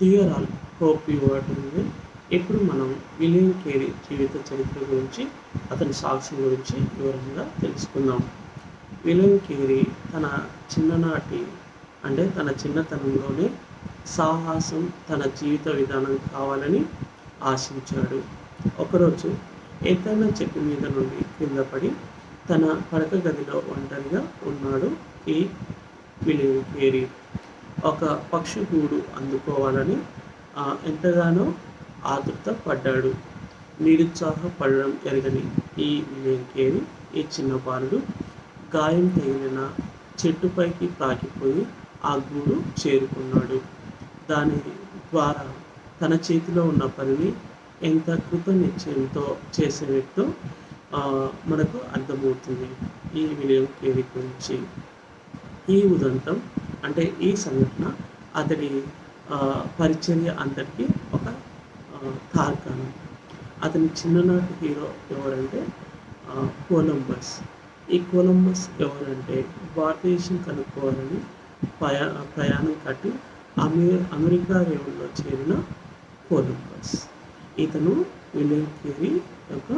Dear all hope you ఇప్పుడు మనం William Carey జీవిత చరిత్ర గురించి అతని సాహసం గురించి వివరంగా తెలుసుకుందాం. విలియం కేరీ తన చిన్ననాటి అంటే తన చిన్నతనంలోనే సాహసం తన జీవిత విధానం కావాలని ఆశించాడు. ఒకరోజు ఎత్తైన చెట్టు మీద నుండి కింద పడి తన పడక గదిలో ఒంటరిగా ఉన్నాడు ఈ విలియం కేరీ. ఒక పక్షి గూడు అందుకోవాలని ఎంతగానో ఆతృత పడ్డాడు నిరుత్సాహపడడం ఎరగని ఈ విలియం ఈ చిన్న బాలుడు గాయం తగిలిన చెట్టుపైకి తాకిపోయి ఆ గూడు చేరుకున్నాడు. దాని ద్వారా తన చేతిలో ఉన్న పనిని ఎంత కృతనిశ్చయంతో చేసే మనకు అర్థమవుతుంది ఈ విలియం కేరీ గురించి. ఈ ఉదంతం అంటే ఈ సంఘటన అతడి పరిచర్య అంతటికి ఒక ఆ, తార్కాణం అతని చిన్ననాటి హీరో ఎవరంటే కొలంబస్. ఈ కొలంబస్ ఎవరంటే భారతదేశం కనుక్కోవాలని ప్రయా ప్రయాణం కట్టి అమె అమెరికా రేవుల్లో చేరిన కొలంబస్. ఇతను విలియం కేరీ యొక్క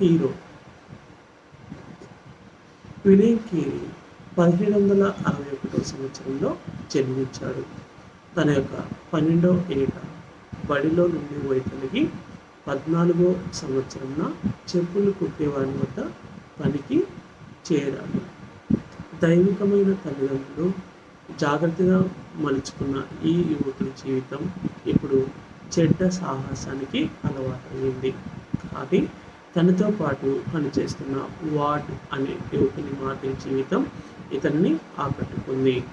హీరో. విలియం కేరీ పదిహేడు వందల అరవై ఒకటో సంవత్సరంలో జన్మించాడు. తన యొక్క పన్నెండవ ఏట బడిలో నుండి వైతలిగి పద్నాలుగో సంవత్సరంన చెప్పులు కుట్టేవాడి వద్ద పనికి చేరాడు. దైవికమైన తల్లిదండ్రులు జాగ్రత్తగా మలుచుకున్న ఈ యువకుడి జీవితం ఇప్పుడు చెడ్డ సాహసానికి అలవాటైంది కానీ తనతో పాటు పనిచేస్తున్న వార్డ్ అనే యువకుని మాటే జీవితం ఇతన్ని ఆకట్టుకుంది.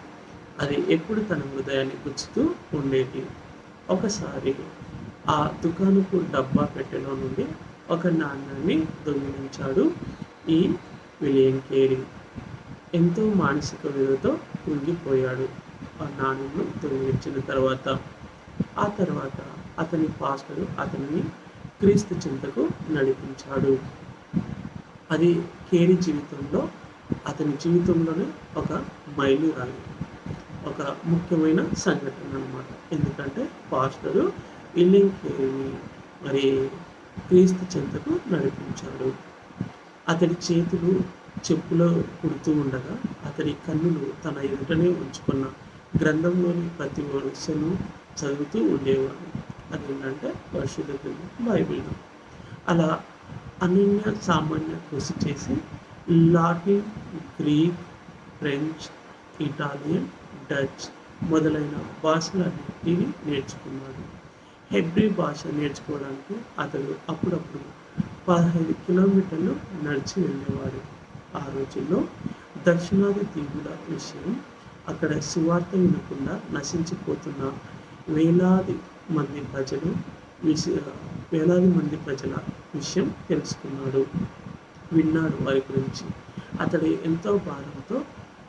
అది ఎప్పుడు తన హృదయాన్ని గుచ్చుతూ ఉండేది. ఒకసారి ఆ దుకాణపు డబ్బా పెట్టెలో నుండి ఒక నాణ్యాన్ని దొంగిలించాడు ఈ విలియం కేరీ. ఎంతో మానసిక విధతో కుంగిపోయాడు ఆ నాణ్యంను దొంగిలించిన తర్వాత. ఆ తర్వాత అతని పాస్టర్ అతనిని క్రీస్తు చింతకు నడిపించాడు. అది కేరీ జీవితంలో అతని జీవితంలోనే ఒక మైలురాయి ఒక ముఖ్యమైన సంఘటన అన్నమాట. ఎందుకంటే పాస్టరు ఇల్లింగ్ కేరీని మరి క్రీస్తు చెంతకు నడిపించాడు. అతడి చేతులు చెప్పులో కుడుతూ ఉండగా అతడి కన్నులు తన ఎదుటనే ఉంచుకున్న గ్రంథంలోని ప్రతి వరుసను చదువుతూ ఉండేవాడు. అదేంటంటే పరిశుద్ధ బైబిల్ అలా అనన్య సామాన్య కృషి చేసి Latin Greek French Italian Dutch మొదలైన భాషలన్నింటినీ నేర్చుకున్నాడు. హెబ్రీ భాష నేర్చుకోవడానికి అతడు అప్పుడప్పుడు పదహైదు కిలోమీటర్లు నడిచి వెళ్ళేవాడు. ఆ రోజుల్లో దక్షిణాది దీవుల విషయం అక్కడ సువార్త వినకుండా నశించిపోతున్న వేలాది మంది ప్రజలు విష వేలాది మంది ప్రజల విషయం తెలుసుకున్నాడు. విన్నాడు వారి గురించి. అతడు ఎంతో భారంతో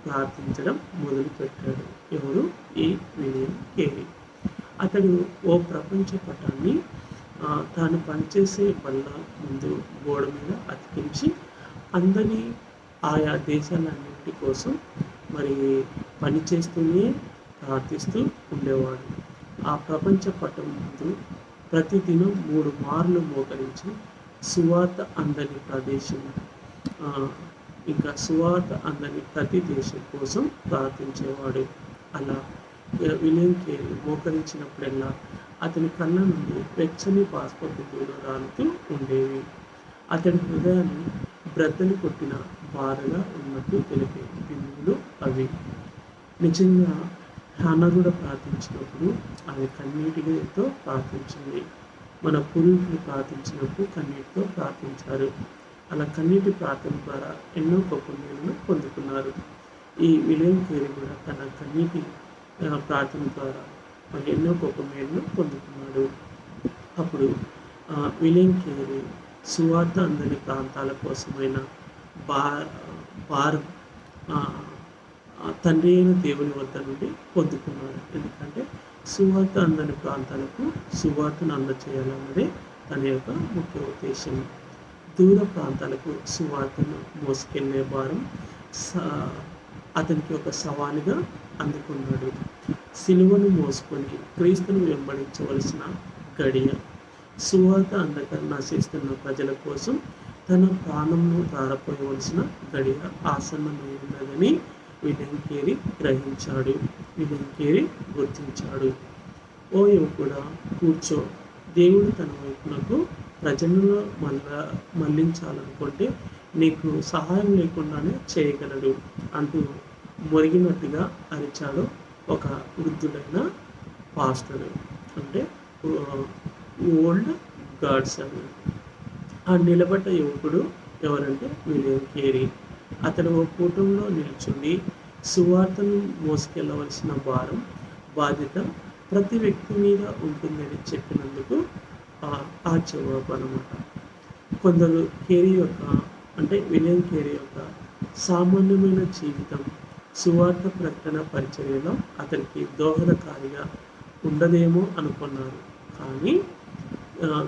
ప్రార్థించడం మొదలుపెట్టాడు. ఎవరు? ఈ విలియం కేరీ అతడు ఓ ప్రపంచ పటాన్ని తాను పనిచేసే బల్ల ముందు గోడ మీద అతికించి అందరి ఆయా దేశాలన్నింటి కోసం మరి పని చేస్తూనే ప్రార్థిస్తూ ఉండేవాడు. ఆ ప్రపంచ పటం ముందు ప్రతిదినం మూడు మార్లు మోకరించి సువార్త అందని ప్రదేశం ఇంకా సువార్త అందని ప్రతి దేశం కోసం ప్రార్థించేవాడు. అలా విలియం కేరీ మోకరించినప్పుడల్లా అతని కళ్ళ నుండి వెచ్చని బాష్పబిందువులు రాలుతూ ఉండేవి. అతడి హృదయాన్ని బ్రద్దలు కొట్టిన బాధగా ఉన్నట్టు తెలిపే బిందువులు అవి. నిజంగా హనరుడ కూడా ప్రార్థించినప్పుడు ఆమె కన్నీటితో ప్రార్థించింది. మన పూర్వీకులు ప్రార్థించినప్పుడు కన్నీటితో ప్రార్థించారు. అలా కన్నీటి ప్రార్థన ద్వారా ఎన్నో గొప్ప మేలును పొందుకున్నారు. ఈ విలియం కేరీ కూడా తన కన్నీటి ప్రార్థన ద్వారా మరి ఎన్నో గొప్ప మేలును పొందుకున్నాడు. అప్పుడు ఆ, విలియం కేరీ సువార్త అందని ప్రాంతాల కోసమైన బా భారం తండ్రి అయిన దేవుని వద్ద నుండి పొందుకున్నాడు ఎందుకంటే సువార్త అందని ప్రాంతాలకు సువార్తను అందచేయాలన్నదే తన యొక్క ముఖ్య ఉద్దేశం. దూర ప్రాంతాలకు సువార్తను మోసుకెళ్ళే భారం స- అతనికి ఒక సవాలుగా అందుకున్నాడు. సిలువను మోసుకొని క్రీస్తును వెంబడించవలసిన గడియ. సువార్త అందక నశిస్తున్న ప్రజల కోసం తన ప్రాణంను ధారపోయవలసిన గడియ ఆసన్నమైనదని ఉన్నదని విలంకేరి గ్రహించాడు. విలంకేరి గుర్తించాడు. ఓ యువకుడా కూర్చో. దేవుడు తన వైపునకు ప్రజలను మళ్ళా మళ్ళించాలనుకుంటే నీకు సహాయం లేకుండానే చేయగలడు అంటూ మురిగినట్టుగా అరిచాడు ఒక వృద్ధుడైన పాస్టర్. అంటే ఓల్డ్ గాడ్స్ అని. ఆ నిలబడ్డ యువకుడు ఎవరంటే విలియం కేరీ. అతడు ఓ కూటంలో నిల్చుండి సువార్తను మోసుకెళ్ళవలసిన భారం బాధ్యత ప్రతి వ్యక్తి మీద ఉంటుందని చెప్పినందుకు ఆ జవాబు అనమాట కొందరు కేరీ యొక్క అంటే విలియం కేరీ యొక్క సామాన్యమైన జీవితం సువార్త ప్రకటన పరిచర్యలో అతనికి దోహదకారిగా ఉండదేమో అనుకున్నారు. కానీ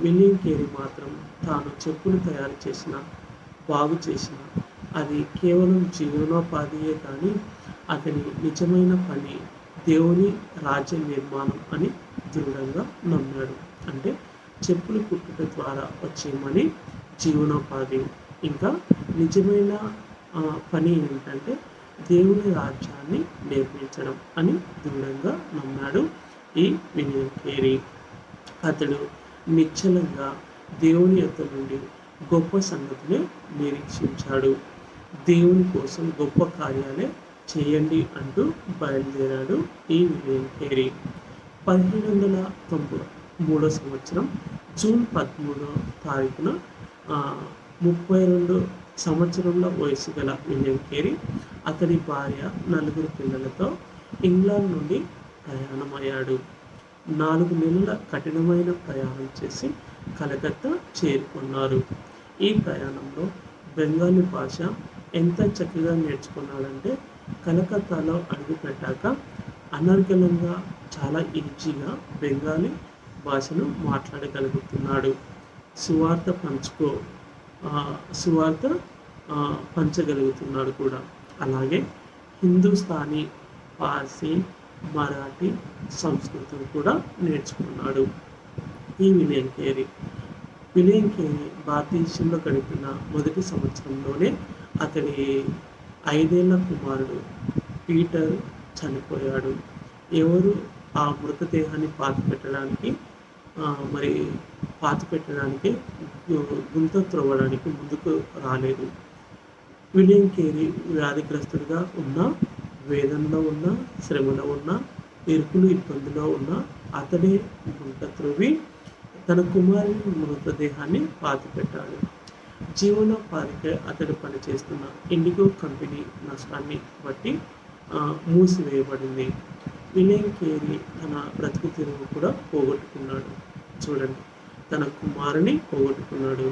విలియం కేరీ మాత్రం తాను చెప్పులు తయారు చేసిన బాగు చేసిన అది కేవలం జీవనోపాధియే కానీ అతని నిజమైన పని దేవుని రాజ్య నిర్మాణం అని దృఢంగా నమ్మాడు. అంటే చెప్పులు కుట్టుట ద్వారా వచ్చే మనీ జీవనోపాధి. ఇంకా నిజమైన పని ఏంటంటే దేవుని రాజ్యాన్ని నేర్పించడం అని దృఢంగా నమ్మాడు ఈ వినియం కేరీ. అతడు నిశ్చలంగా దేవుని యొక్క నుండి గొప్ప సంగతిని నిరీక్షించాడు. దేవుని కోసం గొప్ప కార్యాలే చేయండి అంటూ బయలుదేరాడు ఈ విలియం కేరీ పదిహేను వందల తొంభై మూడో సంవత్సరం జూన్ పదమూడో తారీఖున ముప్పై రెండు సంవత్సరంలో వయసు గల విలియం కేరీ అతడి భార్య నలుగురు పిల్లలతో ఇంగ్లాండ్ నుండి ప్రయాణమయ్యాడు. నాలుగు నెలల కఠినమైన ప్రయాణం చేసి కలకత్తా చేరుకున్నారు. ఈ ప్రయాణంలో బెంగాలీ భాష ఎంత చక్కగా నేర్చుకున్నాడంటే కలకత్తాలో అడుగుపెట్టాక అనర్గళంగా చాలా ఈజీగా బెంగాలీ భాషను మాట్లాడగలుగుతున్నాడు. సువార్త పంచుకో సువార్త పంచగలుగుతున్నాడు కూడా. అలాగే హిందుస్థానీ పార్సీ మరాఠీ సంస్కృతం కూడా నేర్చుకున్నాడు. ఈ విలియం కేరీ విలియం భారతదేశంలో గడిపిన మొదటి సంవత్సరంలోనే అతడి ఐదేళ్ళ కుమారుడు పీటర్ చనిపోయాడు. ఎవరు ఆ మృతదేహాన్ని పాతి పెట్టడానికి మరి పాతి పెట్టడానికి గుంత త్రవ్వడానికి ముందుకు రాలేదు. విలియం కేరీ వ్యాధిగ్రస్తుడిగా ఉన్న వేదనలో ఉన్న శ్రమలో ఉన్న ఇరుకులు ఇబ్బందిలో ఉన్న అతడే గుంట త్రవ్వి తన కుమారుని మృతదేహాన్ని పాతి పెట్టాడు జీవనోపాధికి అతడు పనిచేస్తున్న ఇండిగో కంపెనీ నష్టాన్ని బట్టి మూసివేయబడింది. వినయ్ కేరీ తన బ్రతుకు తెరువు కూడా పోగొట్టుకున్నాడు. చూడండి తన కుమారుని పోగొట్టుకున్నాడు.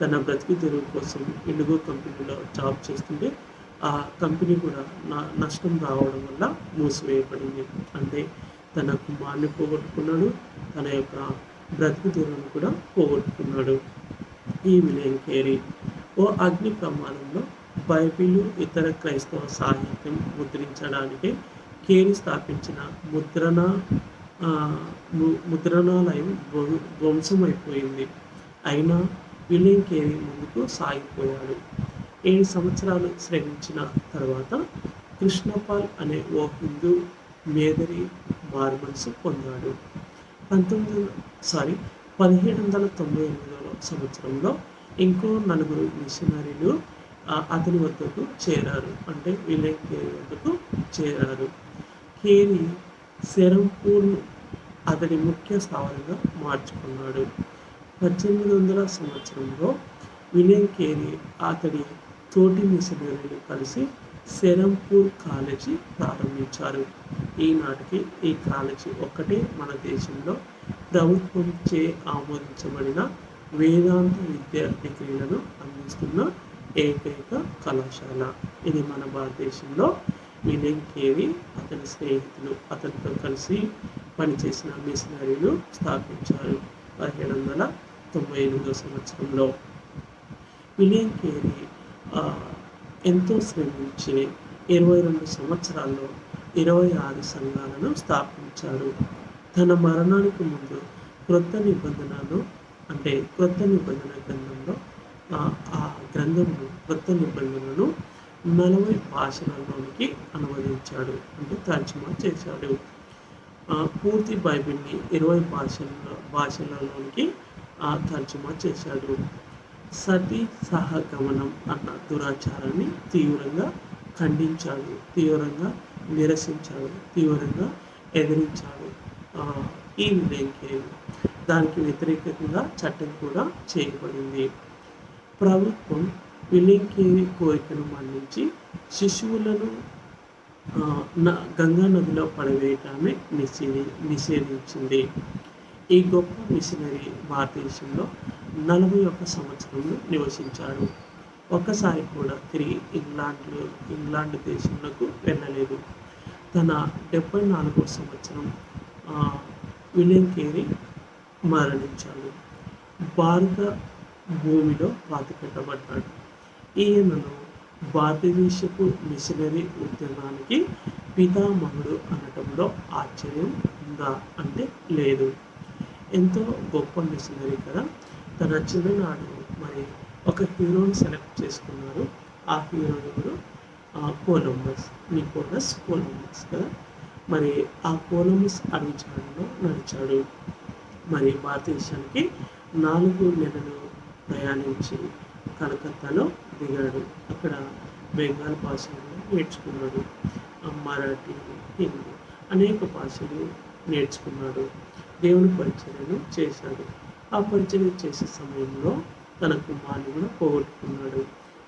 తన బ్రతుకు తెరువు కోసం ఇండిగో కంపెనీలో జాబ్ చేస్తుంటే ఆ కంపెనీ కూడా నా నష్టం రావడం వల్ల మూసివేయబడింది. అంటే తన కుమారుని పోగొట్టుకున్నాడు. తన యొక్క బ్రతుకు తెరువును కూడా పోగొట్టుకున్నాడు. ఈ విలయం కేరీ ఓ అగ్ని ప్రమాదంలో బైబిలు ఇతర క్రైస్తవ సాహిత్యం ముద్రించడానికి కేరీ స్థాపించిన ముద్రణ ముద్రణాలయం ధ్వంసమైపోయింది. అయినా విలియం కేరీ ముందుకు సాగిపోయాడు. ఏడు సంవత్సరాలు శ్రమించిన తర్వాత కృష్ణపాల్ అనే ఓ హిందూ మేదరి మార్మల్స్ పొందాడు. పంతొమ్మిది సారీ పదిహేడు వందల తొంభై ఎనిమిదవ సంవత్సరంలో ఇంకో నలుగురు మిషనరీలు అతని వద్దకు చేరారు. అంటే విలయ్ కేరీ వద్దకు చేరారు. కేరీ సెరంపూర్ను అతని ముఖ్య స్థావరంగా మార్చుకున్నాడు. పద్దెనిమిది వందల సంవత్సరంలో విలియం కేరీ అతడి తోటి మిషనరీలు కలిసి సెరంపూర్ కాలేజీ ప్రారంభించారు. ఈనాటికి ఈ కాలేజీ ఒక్కటే మన దేశంలో ప్రభుత్వం చే ఆమోదించబడిన వేదాంత విద్యా డిగ్రీలను అందిస్తున్న ఏకైక కళాశాల. ఇది మన భారతదేశంలో విలియం కేరీ అతని స్నేహితులు అతనితో కలిసి పనిచేసిన మిషనరీలు స్థాపించారు పదిహేడు వందల తొంభై ఎనిమిదో సంవత్సరంలో. విలియం కేరీ ఎంతో శ్రమించి ఇరవై రెండు సంవత్సరాల్లో ఇరవై ఆరు సంఘాలను స్థాపించాడు తన మరణానికి ముందు క్రొత్త నిబంధనలు అంటే క్రొత్త నిబంధన గ్రంథంలో ఆ గ్రంథంలో క్రొత్త నిబంధనలను నలభై భాషలలోనికి అనువదించాడు అంటే తర్జుమా చేశాడు. పూర్తి బైబిల్ని ఇరవై భాషల్లో భాషలలోనికి తర్జుమా చేశాడు. సతీ సహగమనం అన్న దురాచారాన్ని తీవ్రంగా ఖండించాడు. తీవ్రంగా నిరసించాడు తీవ్రంగా ఎదిరించాడు ఈ విధంగా దానికి వ్యతిరేకంగా చట్టం కూడా చేయబడింది. ప్రభుత్వం విలేంకేరి కోరికను మన్నించి శిశువులను గంగా నదిలో పడవేయటాన్ని నిషేధి నిషేధించింది. ఈ గొప్ప మిషనరీ భారతదేశంలో నలభై ఒక్క సంవత్సరంలో నివసించాడు ఒక్కసారి కూడా తిరిగి ఇంగ్లాండ్లో ఇంగ్లాండ్ దేశంలోకి వెళ్ళలేదు. తన డెబ్బై నాలుగో సంవత్సరం విలియం కేరీ మరణించాడు. భారత భూమిలో పాతిపెట్టబడ్డాడు. ఈయనను భారతదేశపు మిషనరీ ఉద్యమానికి పితామహుడు అనటంలో ఆశ్చర్యం ఉందా అంటే లేదు. ఎంతో గొప్ప మిషనరీ కదా. తన చిన్ననాడు మరి ఒక హీరోని సెలెక్ట్ చేసుకున్నారు. ఆ హీరో ఎవరు? కొలంబస్ నికోలస్ కొలంబస్ కదా? మరి ఆ కొలంబస్ అడిచాడులో నడిచాడు. మరి భారతదేశానికి నాలుగు నెలలు ప్రయాణించి కలకత్తాలో దిగాడు. అక్కడ బెంగాల్ భాషలను నేర్చుకున్నాడు. మరాఠీ హిందీ అనేక భాషలు నేర్చుకున్నాడు. దేవుని పరిచయను చేశాడు. ఆ పరిచయం చేసే సమయంలో తన కుమారుని కూడా పోగొట్టుకున్నాడు.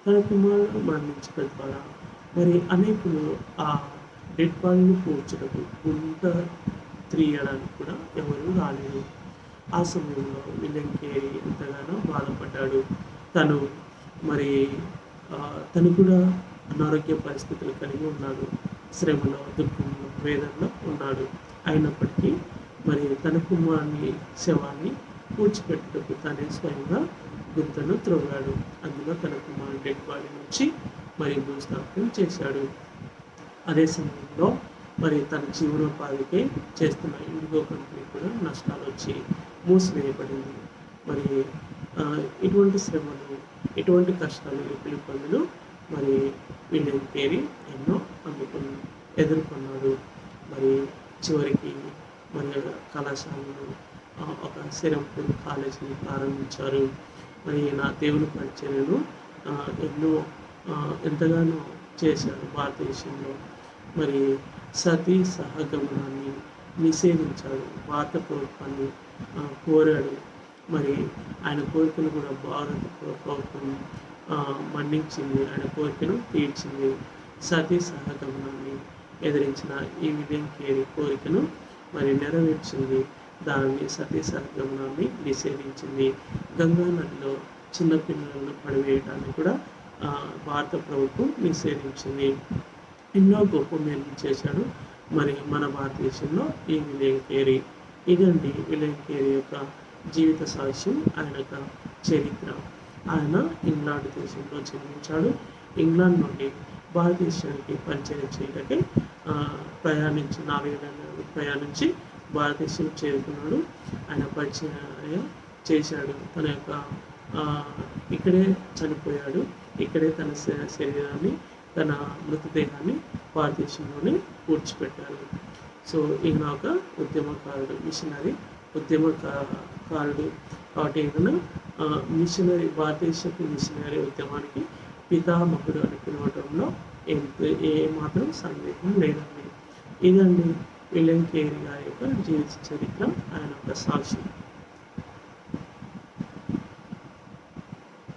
తన కుమారుడు మరణించడం ద్వారా మరి అనేకులు ఆ డెడ్ బాడీని పూడ్చడము గుంట త్రియడానికి కూడా ఎవరు రాలేదు. ఆ సమయంలో విలియం కేరీ ఎంతగానో బాధపడ్డాడు. తను మరి తను కూడా అనారోగ్య పరిస్థితులు కలిగి ఉన్నాడు. శ్రమలో దుఃఖంలో వేదనలో ఉన్నాడు. అయినప్పటికీ మరి తన కుమారుని శవాన్ని పూడ్చిపెట్టుటకు తనే స్వయంగా గుంతను త్రవ్వాడు అందులో తన కుమారుడు డెడ్ బాడీ నుంచి మరి భూస్థాపనం చేశాడు. అదే సమయంలో మరి తన జీవనోపాధికే చేస్తున్న ఇండిగో కంపెనీ కూడా నష్టాలు వచ్చి మూసివేయబడింది. మరి ఇటువంటి శ్రమలు ఇటువంటి కష్టాలు ఇబ్బందులు మరి విలియం పేరి ఎన్నో అందుకున్న ఎదుర్కొన్నాడు. మరి చివరికి మరి కళాశాలను ఒక సిరంపూర్ కాలేజీని ప్రారంభించారు. మరి నా దేవుని పరిచర్యను ఎన్నో ఎంతగానో చేశాడు భారతదేశంలో. మరి సతీ సహగమనాన్ని నిషేధించాడు భారత ప్రభుత్వాన్ని కోరాడు. మరి ఆయన కోరికను కూడా భారత ప్రభుత్వం మన్నించింది ఆయన కోరికను తీర్చింది. సతీ సహగమనాన్ని ఎదిరించిన ఈ విధంగా కోరికను మరి నెరవేర్చింది. దానిని సతీ సహగమనాన్ని నిషేధించింది. గంగా నదిలో చిన్నపిల్లలను పడివేయడానికి కూడా భారత ప్రభుత్వం నిషేధించింది. ఎన్నో గొప్ప మేలు చేశాడు. మరి మన భారతదేశంలో ఈ విలియం కేరీ ఇదండి విలియం కేరీ యొక్క జీవిత సాక్ష్యం ఆయన యొక్క చరిత్ర. ఆయన ఇంగ్లాండ్ దేశంలో జన్మించాడు. ఇంగ్లాండ్ నుండి భారతదేశానికి పరిచయం చేయడానికి ప్రయాణించి నాలుగు ప్రయాణించి భారతదేశం చేరుకున్నాడు. ఆయన పరిచయం చేశాడు. తన యొక్క ఇక్కడే చనిపోయాడు. ఇక్కడే తన శరీరాన్ని తన మృతదేహాన్ని భారతదేశంలోనే పూడ్చిపెట్టారు సో ఈయన ఒక ఉద్యమకారుడు మిషనరీ ఉద్యమకారుడు కాబట్టి ఈయన మిషనరీ భారతదేశపు మిషనరీ ఉద్యమానికి పితామహుడు అని పిలవటంలో ఏ మాత్రం సందేహం లేదండి. ఇదండి విలియం కేరీ గారి యొక్క జీవిత చరిత్ర ఆయన యొక్క సాక్షి